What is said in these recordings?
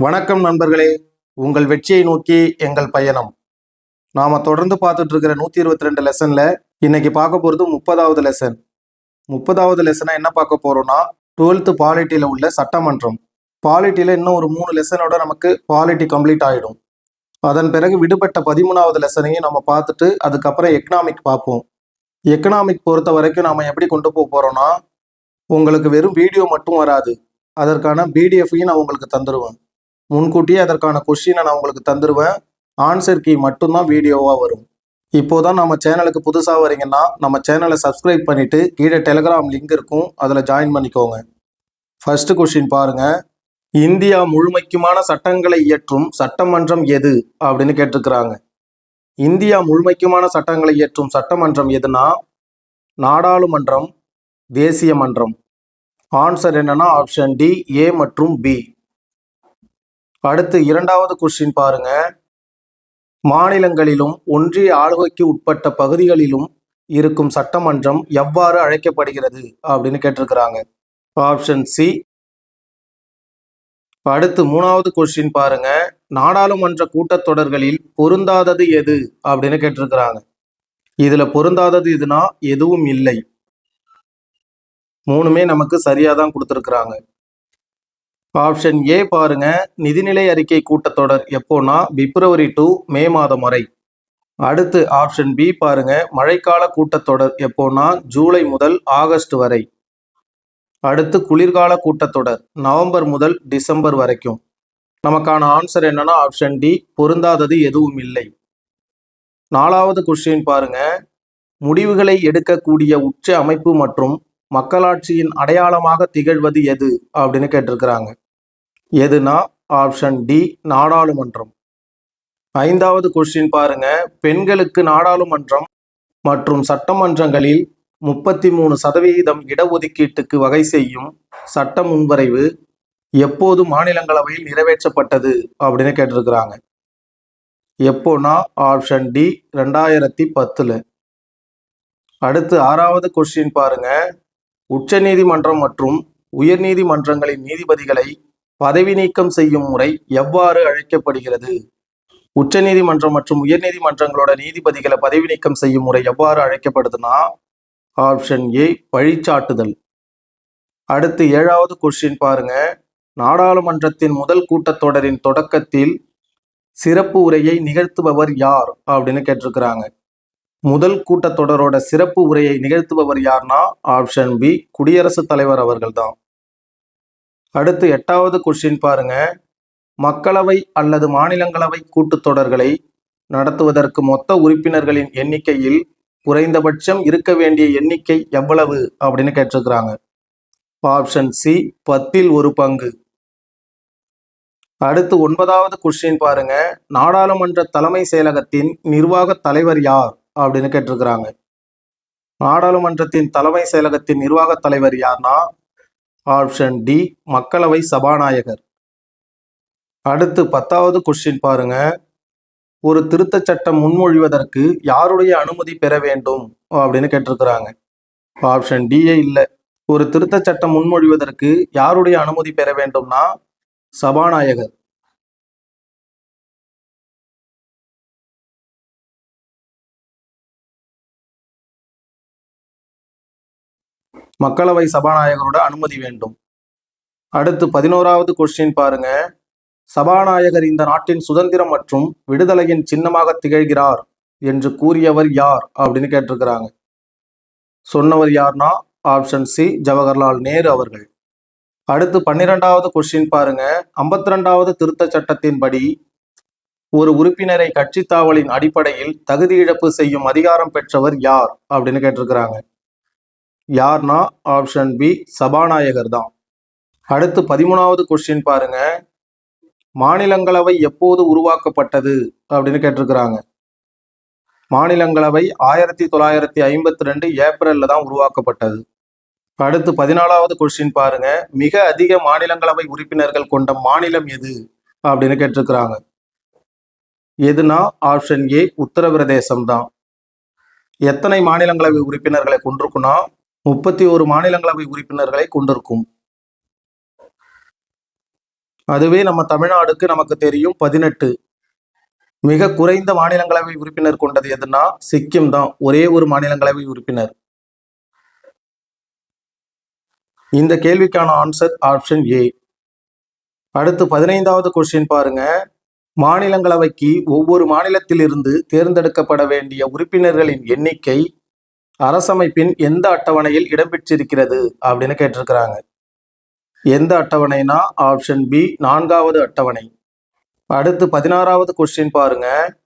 வணக்கம் நண்பர்களே. உங்கள் வெற்றியை நோக்கி எங்கள் பயணம். நாம தொடர்ந்து பார்த்துட்டு இருக்கிற நூத்தி இருபத்தி ரெண்டு லெசன்ல இன்னைக்கு பார்க்க போறது முப்பதாவது லெசன் முப்பதாவது லெசனாக என்ன பார்க்க போறோம்னா டுவெல்த் பாலிட்டியில உள்ள சட்டமன்றம். பாலிட்டியில இன்னும் ஒரு மூணு லெசனோட நமக்கு பாலிட்டி கம்ப்ளீட் ஆயிடும். அதன் பிறகு விடுபட்ட பதிமூணாவது லெசனையும் நம்ம பார்த்துட்டு அதுக்கப்புறம் எக்கனாமிக் பார்ப்போம். எக்கனாமிக் பொறுத்த வரைக்கும் நாம எப்படி கொண்டு போக போறோம்னா உங்களுக்கு வெறும் வீடியோ மட்டும் வராது. அதற்கான பிடிஎஃப்பையும் நான் உங்களுக்கு தந்துடுவேன் முன்கூட்டியே அதற்கான கொஷினை நான் உங்களுக்கு தந்துடுவேன் ஆன்சர் கீ மட்டும்தான் வீடியோவாக வரும். இப்போதான் நம்ம சேனலுக்கு புதுசாக வரீங்கன்னா நம்ம சேனலை சப்ஸ்கிரைப் பண்ணிவிட்டு கீழே டெலிகிராம் லிங்க் இருக்கும். அதில் ஜாயின் பண்ணிக்கோங்க. ஃபர்ஸ்ட் கொஷின் பாருங்க. இந்தியா முழுமைக்குமான சட்டங்களை இயற்றும் சட்டமன்றம் எது? அப்படின்னு கேட்டிருக்கிறாங்க. இந்தியா முழுமைக்குமான சட்டங்களை இயற்றும் சட்டமன்றம் எதுனா? நாடாளுமன்றம் தேசிய மன்றம். ஆன்சர் என்னன்னா ஆப்ஷன் டி ஏ மற்றும் பி அடுத்து இரண்டாவது கொஸ்டின் பாருங்க. மாநிலங்களிலும் ஒன்றிய ஆளுகைக்கு உட்பட்ட பகுதிகளிலும் இருக்கும் சட்டமன்றம் எவ்வாறு அழைக்கப்படுகிறது அப்படின்னு கேட்டிருக்கிறாங்க. ஆப்ஷன் சி அடுத்து மூணாவது கொஸ்டின் பாருங்க. நாடாளுமன்ற கூட்டத்தொடர்களில் பொருந்தாதது எது அப்படின்னு கேட்டிருக்கிறாங்க. இதுல பொருந்தாதது எதுனா எதுவும் இல்லை. மூணுமே நமக்கு சரியா தான் கொடுத்துருக்குறாங்க. ஆப்ஷன் ஏ பாருங்க. நிதிநிலை அறிக்கை கூட்டத்தொடர் எப்போனா பிப்ரவரி டு மே மாதம் வரை. அடுத்து ஆப்ஷன் பி பாருங்க. மழைக்கால கூட்டத்தொடர் எப்போனா ஜூலை முதல் ஆகஸ்ட் வரை. அடுத்து குளிர்கால கூட்டத்தொடர் நவம்பர் முதல் டிசம்பர் வரைக்கும். நமக்கான ஆன்சர் என்னன்னா ஆப்ஷன் டி பொருந்தாதது எதுவும் இல்லை. நாலாவது கொஸ்டின் பாருங்க. முடிவுகளை எடுக்கக்கூடிய உச்ச அமைப்பு மற்றும் மக்களாட்சியின் அடையாளமாக திகழ்வது எது? அப்படின்னு கேட்டிருக்கிறாங்க. எதுனா ஆப்ஷன் டி நாடாளுமன்றம். ஐந்தாவது கொஸ்டின் பாருங்க. பெண்களுக்கு நாடாளுமன்றம் மற்றும் சட்டமன்றங்களில் முப்பத்தி மூணு சதவிகிதம் இடஒதுக்கீட்டுக்கு வகை செய்யும் சட்ட முன்வரைவு எப்போது மாநிலங்களவையில் நிறைவேற்றப்பட்டது? அப்படின்னு கேட்டிருக்கிறாங்க. எப்போனா ஆப்ஷன் டி ரெண்டாயிரத்தி பத்தில். அடுத்து ஆறாவது கொஸ்டின் பாருங்க. உச்சநீதிமன்றம் மற்றும் உயர்நீதிமன்றங்களின் நீதிபதிகளை பதவி நீக்கம் செய்யும் முறை எவ்வாறு அழைக்கப்படுகிறது? உச்சநீதிமன்றம் மற்றும் உயர்நீதிமன்றங்களோட நீதிபதிகளை பதவி நீக்கம் செய்யும் முறை எவ்வாறு அழைக்கப்படுதுன்னா ஆப்ஷன் ஏ வழிச்சாட்டுதல். அடுத்து ஏழாவது கொஸ்டின் பாருங்க. நாடாளுமன்றத்தின் முதல் கூட்டத்தொடரின் தொடக்கத்தில் சிறப்பு உரையை நிகழ்த்துபவர் யார்? அப்படின்னு கேட்டிருக்கிறாங்க. முதல் கூட்டத்தொடரோட சிறப்பு உரையை நிகழ்த்துபவர் யார்னா ஆப்ஷன் பி குடியரசுத் தலைவர் அவர்கள்தான். அடுத்து எட்டாவது கொஸ்டின் பாருங்க. மக்களவை அல்லது மாநிலங்களவை கூட்டத்தொடர்களை நடத்துவதற்கு மொத்த உறுப்பினர்களின் எண்ணிக்கையில் குறைந்தபட்சம் இருக்க வேண்டிய எண்ணிக்கை எவ்வளவு அப்படின்னு கேட்டிருக்கிறாங்க. ஆப்ஷன் சி பத்தில் ஒரு பங்கு. அடுத்து ஒன்பதாவது கொஸ்டின் பாருங்க. நாடாளுமன்ற தலைமை செயலகத்தின் நிர்வாக தலைவர் யார்? அப்படின்னு கேட்டிருக்கிறாங்க. நாடாளுமன்றத்தின் தலைமை செயலகத்தின் நிர்வாக தலைவர் யார்னா? ஆப்ஷன் டி மக்களவை சபாநாயகர். அடுத்து பத்தாவது கொஸ்டின் பாருங்க. ஒரு திருத்த சட்டம் முன்மொழிவதற்கு யாருடைய அனுமதி பெற வேண்டும்? அப்படின்னு கேட்டிருக்கிறாங்க. ஆப்ஷன் டியே இல்லை. ஒரு திருத்தச் சட்டம் முன்மொழிவதற்கு யாருடைய அனுமதி பெற வேண்டும்னா? சபாநாயகர். மக்களவை சபாநாயகரோட அனுமதி வேண்டும். அடுத்து பதினோராவது கொஸ்டின் பாருங்க. சபாநாயகர் இந்த நாட்டின் சுதந்திரம் மற்றும் விடுதலையின் சின்னமாக திகழ்கிறார் என்று கூறியவர் யார் அப்படின்னு கேட்டிருக்கிறாங்க. சொன்னவர் யார்னா ஆப்ஷன் சி ஜவஹர்லால் நேரு அவர்கள். அடுத்து பன்னிரெண்டாவது கொஸ்டின் பாருங்க. ஐம்பத்தி ரெண்டாவது திருத்த சட்டத்தின்படி ஒரு உறுப்பினரை கட்சி தாவலின் அடிப்படையில் தகுதி இழப்பு செய்யும் அதிகாரம் பெற்றவர் யார் அப்படின்னு கேட்டிருக்கிறாங்க. யார்னா ஆப்ஷன் பி சபாநாயகர் தான். அடுத்து பதிமூணாவது கொஸ்டின் பாருங்க. மாநிலங்களவை எப்போது உருவாக்கப்பட்டது அப்படின்னு கேட்டிருக்கிறாங்க. மாநிலங்களவை ஆயிரத்தி தொள்ளாயிரத்தி ஐம்பத்தி ரெண்டு ஏப்ரலில் தான் உருவாக்கப்பட்டது. அடுத்து பதினாலாவது கொஸ்டின் பாருங்க. மிக அதிக மாநிலங்களவை உறுப்பினர்கள் கொண்ட மாநிலம் எது அப்படின்னு கேட்டிருக்கிறாங்க. எதுனா ஆப்ஷன் ஏ உத்தரப்பிரதேசம் தான். எத்தனை மாநிலங்களவை உறுப்பினர்களை கொண்டிருக்குன்னா முப்பத்தி ஒரு மாநிலங்களவை உறுப்பினர்களை கொண்டிருக்கும். அதுவே நம்ம தமிழ்நாடுக்கு நமக்கு தெரியும் பதினெட்டு. மிக குறைந்த மாநிலங்களவை உறுப்பினர் கொண்டது எதுனா சிக்கிம் தான் ஒரே ஒரு மாநிலங்களவை உறுப்பினர். இந்த கேள்விக்கான ஆன்சர் ஆப்ஷன் ஏ அடுத்து பதினைந்தாவது கொஸ்டின் பாருங்க. மாநிலங்களவைக்கு ஒவ்வொரு மாநிலத்திலிருந்து தேர்ந்தெடுக்கப்பட வேண்டிய உறுப்பினர்களின் எண்ணிக்கை அரசமைப்பின் எந்த அட்டவணையில் இடம்பெற்றிருக்கிறது அப்படின்னு கேட்டிருக்கிறாங்க. எந்த அட்டவணைனா ஆப்ஷன் பி நான்காவது அட்டவணை. அடுத்து பதினாறாவது கொஸ்டின் பாருங்க.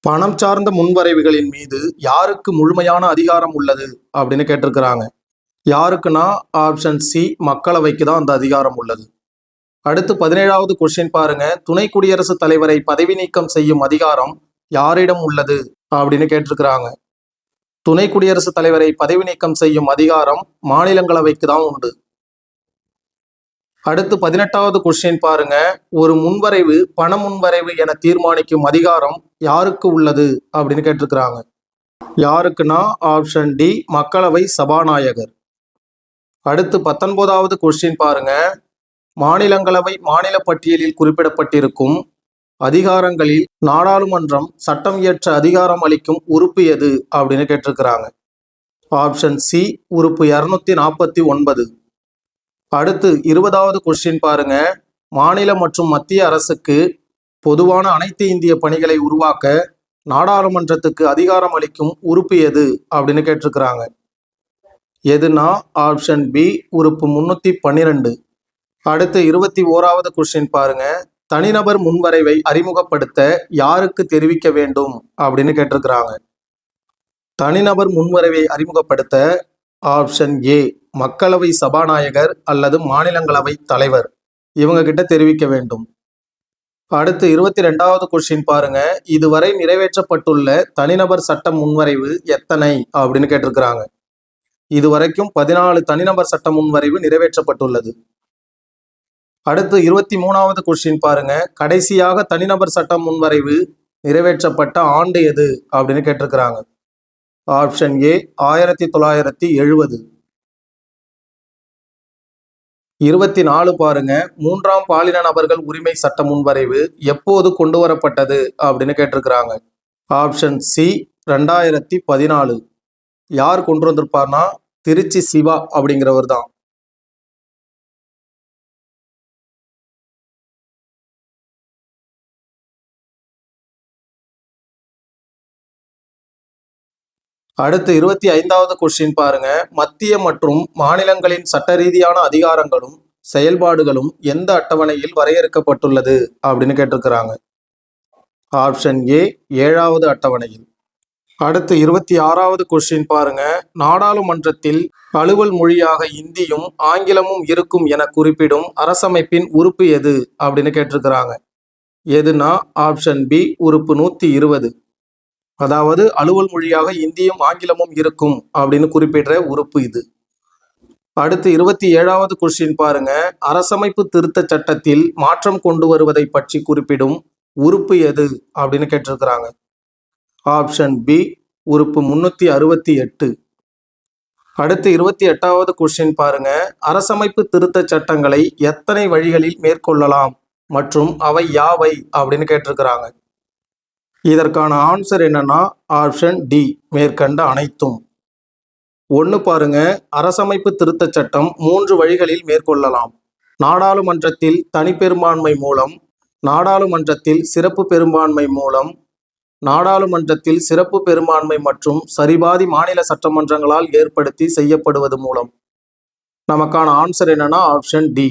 பணம் சார்ந்த முன்வரைவுகளின் மீது யாருக்கு முழுமையான அதிகாரம் உள்ளது அப்படின்னு கேட்டிருக்கிறாங்க. யாருக்குன்னா ஆப்ஷன் சி மக்களவைக்கு தான் அந்த அதிகாரம் உள்ளது. அடுத்து பதினேழாவது கொஸ்டின் பாருங்க. துணை குடியரசுத் தலைவரை பதவி நீக்கம் செய்யும் அதிகாரம் யாரிடம் உள்ளது அப்படின்னு கேட்டிருக்கிறாங்க. துணை குடியரசுத் தலைவரை பதவி நீக்கம் செய்யும் அதிகாரம் மாநிலங்களவைக்கு தான் உண்டு. அடுத்து பதினெட்டாவது கொஸ்டின் பாருங்க. ஒரு முன்வரைவு பண முன்வரைவு என தீர்மானிக்கும் அதிகாரம் யாருக்கு உள்ளது அப்படின்னு கேட்டிருக்கிறாங்க. யாருக்குன்னா ஆப்ஷன் டி மக்களவை சபாநாயகர். அடுத்து பத்தொன்பதாவது கொஸ்டின் பாருங்க. மாநிலங்களவை மாநில பட்டியலில் குறிப்பிடப்பட்டிருக்கும் அதிகாரங்களில் நாடாளுமன்றம் சட்டம் இயற்ற அதிகாரம் அளிக்கும் உறுப்பு எது? அப்படின்னு கேட்டிருக்கிறாங்க. ஆப்ஷன் சி உறுப்பு இரநூத்தி நாற்பத்தி ஒன்பது அடுத்து இருபதாவது கொஸ்டின் பாருங்க. மாநில மற்றும் மத்திய அரசுக்கு பொதுவான அனைத்து இந்திய பணிகளை உருவாக்க நாடாளுமன்றத்துக்கு அதிகாரம் அளிக்கும் உறுப்பு எது? அப்படின்னு கேட்டிருக்கிறாங்க. எதுனா ஆப்ஷன் பி உறுப்பு முன்னூற்றி பன்னிரெண்டு. அடுத்து இருபத்தி ஓராவது கொஸ்டின் பாருங்கள் தனிநபர் முன்வரைவை அறிமுகப்படுத்த யாருக்கு தெரிவிக்க வேண்டும் அப்படின்னு கேட்டிருக்கிறாங்க. தனிநபர் முன்வரைவை அறிமுகப்படுத்த ஆப்ஷன் ஏ மக்களவை சபாநாயகர் அல்லது மாநிலங்களவை தலைவர். இவங்க கிட்ட தெரிவிக்க வேண்டும். அடுத்து இருபத்தி ரெண்டாவது கொஸ்டின் பாருங்க. இதுவரை நிறைவேற்றப்பட்டுள்ள தனிநபர் சட்ட முன்வரைவு எத்தனை அப்படின்னு கேட்டிருக்கிறாங்க. இதுவரைக்கும் பதினாலு தனிநபர் சட்ட முன்வரைவு நிறைவேற்றப்பட்டுள்ளது. அடுத்து இருபத்தி மூணாவது கொஸ்டின் பாருங்க. கடைசியாக தனிநபர் சட்டம் முன்வரைவு நிறைவேற்றப்பட்ட ஆண்டு எது? அப்படின்னு கேட்டிருக்கிறாங்க. ஆப்ஷன் ஏ ஆயிரத்தி தொள்ளாயிரத்தி எழுபது. இருபத்தி நாலு பாருங்க. மூன்றாம் பாலின நபர்கள் உரிமை சட்ட முன்வரைவு எப்போது கொண்டு வரப்பட்டது? அப்படின்னு கேட்டிருக்கிறாங்க. ஆப்ஷன் சி ரெண்டாயிரத்தி பதினாலு. யார் கொண்டு வந்திருப்பார்னா திருச்சி சிவா அப்படிங்கிறவர் தான் அடுத்து இருபத்தி ஐந்தாவது கொஸ்டின் பாருங்க. மத்திய மற்றும் மாநிலங்களின் சட்டரீதியான அதிகாரங்களும் செயல்பாடுகளும் எந்த அட்டவணையில் வரையறுக்கப்பட்டுள்ளது அப்படின்னு கேட்டிருக்கிறாங்க. ஆப்ஷன் ஏ ஏழாவது அட்டவணையில். அடுத்து இருபத்தி ஆறாவது கொஸ்டின் பாருங்க. நாடாளுமன்றத்தில் அலுவல் மொழியாக இந்தியும் ஆங்கிலமும் இருக்கும் என குறிப்பிடும் அரசமைப்பின் உறுப்பு எது? அப்படின்னு கேட்டிருக்கிறாங்க. எதுனா ஆப்ஷன் பி உறுப்பு நூத்தி இருபது. அதாவது அலுவல் மொழியாக இந்தியும் ஆங்கிலமும் இருக்கும் அப்படின்னு குறிப்பிடுற உறுப்பு இது. அடுத்து இருபத்தி ஏழாவது கொஸ்டின் பாருங்க. அரசமைப்பு திருத்த சட்டத்தில் மாற்றம் கொண்டு வருவதை பற்றி குறிப்பிடும் உறுப்பு எது அப்படின்னு கேட்டிருக்கிறாங்க. ஆப்ஷன் பி உறுப்பு முன்னூத்தி அறுபத்தி எட்டு. அடுத்து இருபத்தி எட்டாவது கொஸ்டின் பாருங்க. அரசமைப்பு திருத்த சட்டங்களை எத்தனை வழிகளில் மேற்கொள்ளலாம் மற்றும் அவை யாவை அப்படின்னு கேட்டிருக்கிறாங்க. இதற்கான ஆன்சர் என்னன்னா ஆப்ஷன் டி மேற்கண்ட அனைத்தும். ஒன்று பாருங்க அரசமைப்பு திருத்தச் சட்டம் மூன்று வழிகளில் மேற்கொள்ளலாம். நாடாளுமன்றத்தில் தனிப்பெரும்பான்மை மூலம் நாடாளுமன்றத்தில் சிறப்பு பெரும்பான்மை மூலம் நாடாளுமன்றத்தில் சிறப்பு பெரும்பான்மை மற்றும் சரிபாதி மாநில சட்டமன்றங்களால் ஏற்படுத்தி செய்யப்படுவது மூலம். நமக்கான ஆன்சர் என்னன்னா ஆப்ஷன் டி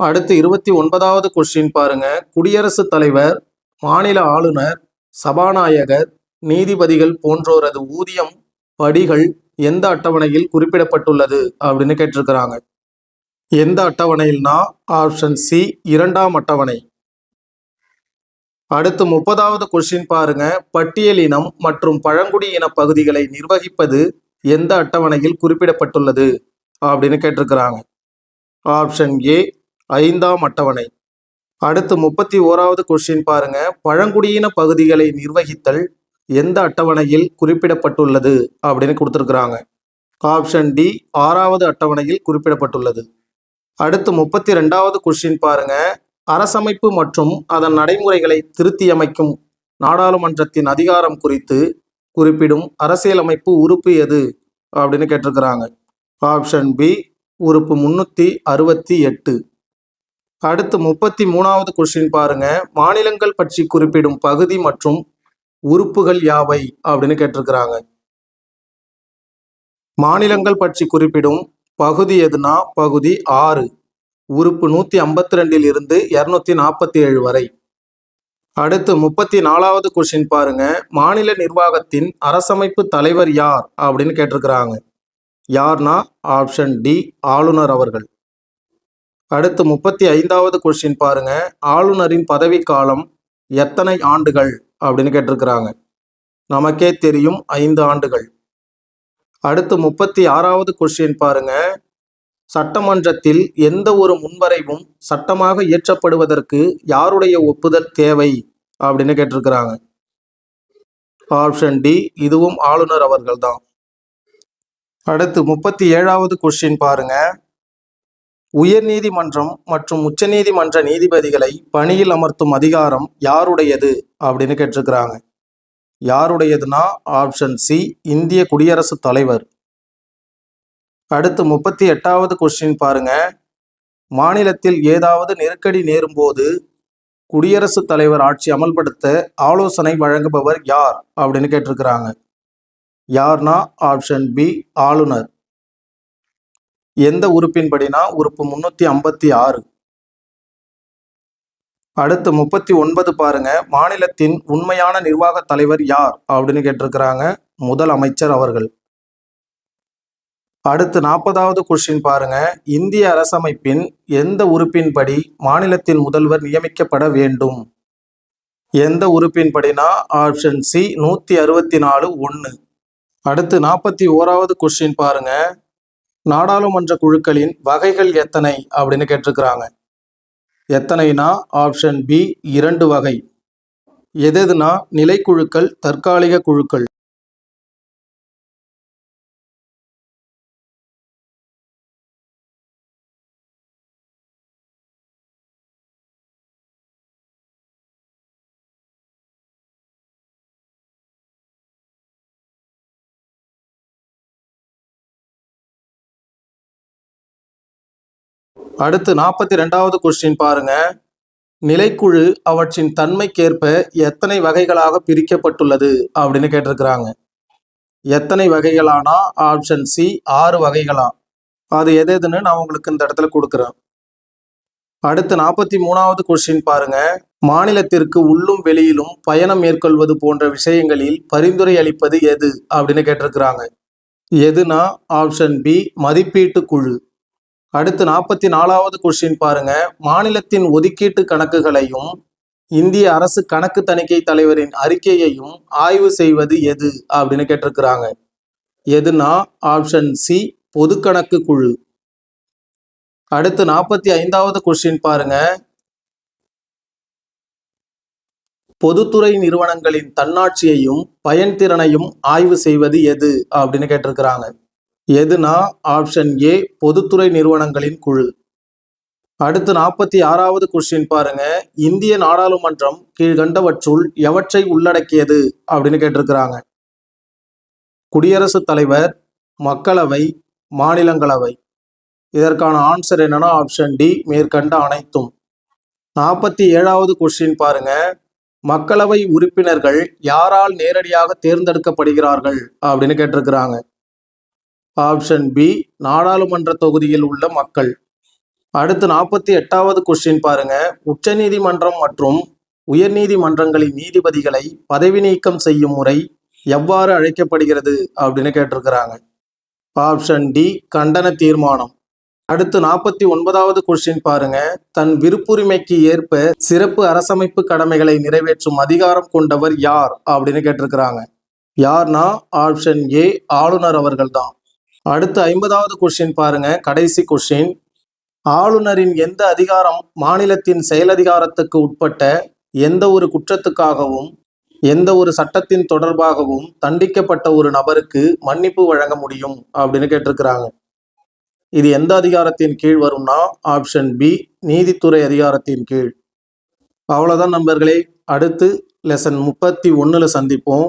அடுத்து இருபத்தி ஒன்பதாவது கொஸ்டின் பாருங்க குடியரசுத் தலைவர் மாநில ஆளுநர் சபாநாயகர் நீதிபதிகள் போன்றோரது ஊதியம் படிகள் எந்த அட்டவணையில் குறிப்பிடப்பட்டுள்ளது அப்படின்னு கேட்டிருக்கிறாங்க. எந்த அட்டவணையில்னா ஆப்ஷன் சி இரண்டாம் அட்டவணை. அடுத்து முப்பதாவது கொஸ்டின் பாருங்க. பட்டியலினம் மற்றும் பழங்குடி இன பகுதிகளை நிர்வகிப்பது எந்த அட்டவணையில் குறிப்பிடப்பட்டுள்ளது அப்படின்னு கேட்டிருக்கிறாங்க. ஆப்ஷன் ஏ ஐந்தாம் அட்டவணை. அடுத்து முப்பத்தி ஓராவது கொஸ்டின் பாருங்க. பழங்குடியின பகுதிகளை நிர்வகித்தல் எந்த அட்டவணையில் குறிப்பிடப்பட்டுள்ளது அப்படின்னு கொடுத்துருக்குறாங்க. ஆப்ஷன் டி ஆறாவது அட்டவணையில் குறிப்பிடப்பட்டுள்ளது. அடுத்து முப்பத்தி ரெண்டாவது கொஸ்டின் பாருங்க. அரசமைப்பு மற்றும் அதன் நடைமுறைகளை திருத்தியமைக்கும் நாடாளுமன்றத்தின் அதிகாரம் குறித்து குறிப்பிடும் அரசியலமைப்பு உறுப்பு எது அப்படின்னு கேட்டிருக்கிறாங்க. ஆப்ஷன் பி உறுப்பு முன்னூற்றி அறுபத்தி எட்டு. அடுத்து முப்பத்தி மூணாவது கொஸ்டின் பாருங்க. மாநிலங்கள் பற்றி குறிப்பிடும் பகுதி மற்றும் உறுப்புகள் யாவை? அப்படின்னு கேட்டிருக்கிறாங்க. மாநிலங்கள் பற்றி குறிப்பிடும் பகுதி எதுனா? பகுதி ஆறு. உறுப்பு நூத்தி ஐம்பத்தி ரெண்டில் இருந்து இருநூத்தி நாற்பத்தி ஏழு வரை. அடுத்து முப்பத்தி நாலாவது கொஸ்டின் பாருங்க. மாநில நிர்வாகத்தின் அரசமைப்பு தலைவர் யார்? அப்படின்னு கேட்டிருக்கிறாங்க. யார்னா? ஆப்ஷன் டி ஆளுநர் அவர்கள். அடுத்து முப்பத்தி ஐந்தாவது கொஸ்டின் பாருங்க. ஆளுநரின் பதவிக்காலம் எத்தனை ஆண்டுகள் அப்படின்னு கேட்டிருக்கிறாங்க. நமக்கே தெரியும் ஐந்து ஆண்டுகள். அடுத்து முப்பத்தி ஆறாவது கொஸ்டின் பாருங்க. சட்டமன்றத்தில் எந்த ஒரு முன்வரைவும் சட்டமாக இயற்றப்படுவதற்கு யாருடைய ஒப்புதல் தேவை அப்படின்னு கேட்டிருக்கிறாங்க. ஆப்ஷன் டி இதுவும் ஆளுநர் அவர்கள்தான். அடுத்து முப்பத்தி ஏழாவது கொஸ்டின் பாருங்கள் உயர்நீதிமன்றம் மற்றும் உச்சநீதிமன்ற நீதிபதிகளை பணியில் அமர்த்தும் அதிகாரம் யாருடையது? அப்படின்னு கேட்டிருக்கிறாங்க. யாருடையதுன்னா ஆப்ஷன் சி இந்திய குடியரசுத் தலைவர். அடுத்து முப்பத்தி எட்டாவது கொஸ்டின் பாருங்க. மாநிலத்தில் ஏதாவது நெருக்கடி நேரும்போது குடியரசுத் தலைவர் ஆட்சி அமல்படுத்த ஆலோசனை வழங்குபவர் யார்? அப்படின்னு கேட்டிருக்கிறாங்க. யார்னா ஆப்ஷன் பி ஆளுநர். எந்த உறுப்பின்படினா உறுப்பு முன்னூத்தி ஐம்பத்தி ஆறு. அடுத்து முப்பத்தி ஒன்பது பாருங்க. மாநிலத்தின் உண்மையான நிர்வாக தலைவர் யார் அப்படின்னு கேட்டிருக்கிறாங்க. முதல் அமைச்சர் அவர்கள். அடுத்து நாற்பதாவது கொஸ்டின் பாருங்க. இந்திய அரசமைப்பின் எந்த உறுப்பின்படி மாநிலத்தின் முதல்வர் நியமிக்கப்பட வேண்டும்? எந்த உறுப்பின்படினா ஆப்ஷன் சி நூத்தி அறுபத்தி நாலு ஒன்று அடுத்து நாற்பத்தி ஓராவது கொஸ்டின் பாருங்க. நாடாளுமன்ற குழுக்களின் வகைகள் எத்தனை அப்படின்னு கேட்டிருக்கிறாங்க. எத்தனைனா ஆப்ஷன் பி இரண்டு வகை. எதெதுனா நிலைக்குழுக்கள் தற்காலிக குழுக்கள். அடுத்து நாற்பத்தி ரெண்டாவது கொஸ்டின் பாருங்க. நிலைக்குழு அவற்றின் தன்மைக்கேற்ப எத்தனை வகைகளாக பிரிக்கப்பட்டுள்ளது அப்படின்னு கேட்டிருக்கிறாங்க. எத்தனை வகைகளானா? ஆப்ஷன் சி ஆறு வகைகளா? அது எது எதுன்னு நான் உங்களுக்கு இந்த இடத்துல கொடுக்குறேன். அடுத்து நாற்பத்தி மூணாவது கொஸ்டின் பாருங்க. மாநிலத்திற்கு உள்ளும் வெளியிலும் பயணம் மேற்கொள்வது போன்ற விஷயங்களில் பரிந்துரை அளிப்பது எது? அப்படின்னு கேட்டிருக்கிறாங்க. எதுனா? ஆப்ஷன் பி மதிப்பீட்டு குழு. அடுத்து நாற்பத்தி நாலாவது கொஸ்டின் பாருங்க. மாநிலத்தின் ஒதுக்கீட்டு கணக்குகளையும் இந்திய அரசு கணக்கு தணிக்கை தலைவரின் அறிக்கையையும் ஆய்வு செய்வது எது? அப்படின்னு கேட்டிருக்கிறாங்க. எதுனா ஆப்ஷன் சி பொது கணக்கு குழு. அடுத்து நாற்பத்தி ஐந்தாவது கொஸ்டின் பாருங்க. பொதுத்துறை நிறுவனங்களின் தன்னாட்சியையும் பயன்திறனையும் ஆய்வு செய்வது எது? அப்படின்னு கேட்டிருக்கிறாங்க. எதுனா ஆப்ஷன் ஏ பொதுத்துறை நிறுவனங்களின் குழு. அடுத்து நாற்பத்தி ஆறாவது கொஸ்டின் பாருங்க. இந்திய நாடாளுமன்றம் கீழ்கண்டவற்றுள் எவற்றை உள்ளடக்கியது அப்படின்னு கேட்டிருக்கிறாங்க. குடியரசுத் தலைவர் மக்களவை மாநிலங்களவை. இதற்கான ஆன்சர் என்னன்னா ஆப்ஷன் டி மேற்கண்ட அனைத்தும். நாற்பத்தி ஏழாவது கொஸ்டின் பாருங்க. மக்களவை உறுப்பினர்கள் யாரால் நேரடியாக தேர்ந்தெடுக்கப்படுகிறார்கள் அப்படின்னு கேட்டிருக்கிறாங்க. ஆப்ஷன் பி நாடாளுமன்ற தொகுதியில் உள்ள மக்கள். அடுத்து நாற்பத்தி எட்டாவது கொஸ்டின் பாருங்க. உச்சநீதிமன்றம் மற்றும் உயர்நீதிமன்றங்களின் நீதிபதிகளை பதவி நீக்கம் செய்யும் முறை எவ்வாறு அழைக்கப்படுகிறது அப்படின்னு கேட்டிருக்கிறாங்க. ஆப்ஷன் டி கண்டன தீர்மானம். அடுத்து நாற்பத்தி ஒன்பதாவது கொஸ்டின் பாருங்க. தன் விருப்புரிமைக்கு ஏற்ப சிறப்பு அரசமைப்பு கடமைகளை நிறைவேற்றும் அதிகாரம் கொண்டவர் யார் அப்படின்னு கேட்டிருக்கிறாங்க. யார்னா ஆப்ஷன் ஏ ஆளுநர் அவர்கள் தான் அடுத்து ஐம்பதாவது கொஸ்டின் பாருங்க. கடைசி கொஸ்டின் ஆளுநரின் எந்த அதிகாரம் மாநிலத்தின் செயலதிகாரத்துக்கு உட்பட்ட எந்த ஒரு குற்றத்துக்காகவும் எந்த ஒரு சட்டத்தின் தொடர்பாகவும் தண்டிக்கப்பட்ட ஒரு நபருக்கு மன்னிப்பு வழங்க முடியும் அப்படின்னு கேட்டிருக்கிறாங்க. இது எந்த அதிகாரத்தின் கீழ் வரும்னா ஆப்ஷன் பி நீதித்துறை அதிகாரத்தின் கீழ். அவ்வளோதான் நண்பர்களே. அடுத்து லெசன் முப்பத்தி ஒன்றில் சந்திப்போம்.